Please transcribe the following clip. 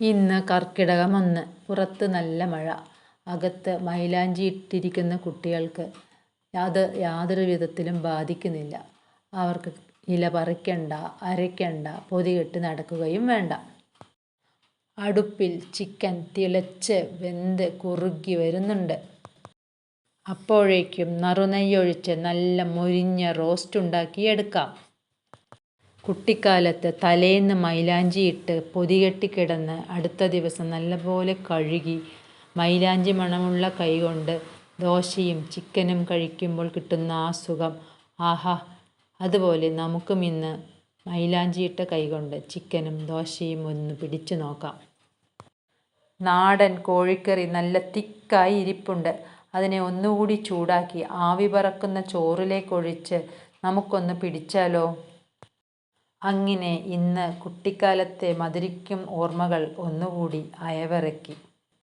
ഇന്ന് കർക്കിടകം ഒന്ന് പുറത്ത് നല്ല മഴ. അകത്ത് മൈലാഞ്ചി ഇട്ടിരിക്കുന്ന കുട്ടികൾക്ക് അത് യാതൊരു വിധത്തിലും ബാധിക്കുന്നില്ല. അവർക്ക് ഇല പറിക്കണ്ട അരയ്ക്കണ്ട പൊതികെട്ട് നടക്കുകയും വേണ്ട. അടുപ്പിൽ ചിക്കൻ തിളച്ച് വെന്ത് കുറുകി വരുന്നുണ്ട്. അപ്പോഴേക്കും നറുനെയ്യൊഴിച്ച് നല്ല മൊരിഞ്ഞ റോസ്റ്റ് ഉണ്ടാക്കിയെടുക്കാം. കുട്ടിക്കാലത്ത് തലേന്ന് മൈലാഞ്ചിയിട്ട് പൊതികെട്ടി കിടന്ന് അടുത്ത ദിവസം നല്ലപോലെ കഴുകി മൈലാഞ്ചി മണമുള്ള കൈകൊണ്ട് ദോശയും ചിക്കനും കഴിക്കുമ്പോൾ കിട്ടുന്ന ആ സുഖം. ആഹാ അതുപോലെ നമുക്കും ഇന്ന് മൈലാഞ്ചിയിട്ട കൈകൊണ്ട് ചിക്കനും ദോശയും ഒന്ന് പിടിച്ചു നോക്കാം. നാടൻ കോഴിക്കറി നല്ല തിക്കായി ഇരിപ്പുണ്ട്. അതിനെ ഒന്നുകൂടി ചൂടാക്കി ആവി പറക്കുന്ന ചോറിലേക്കൊഴിച്ച് നമുക്കൊന്ന് പിടിച്ചാലോ? അങ്ങനെ ഇന്ന് കുട്ടിക്കാലത്തെ മധുരിക്കും ഓർമ്മകൾ ഒന്നുകൂടി അയവിറക്കി.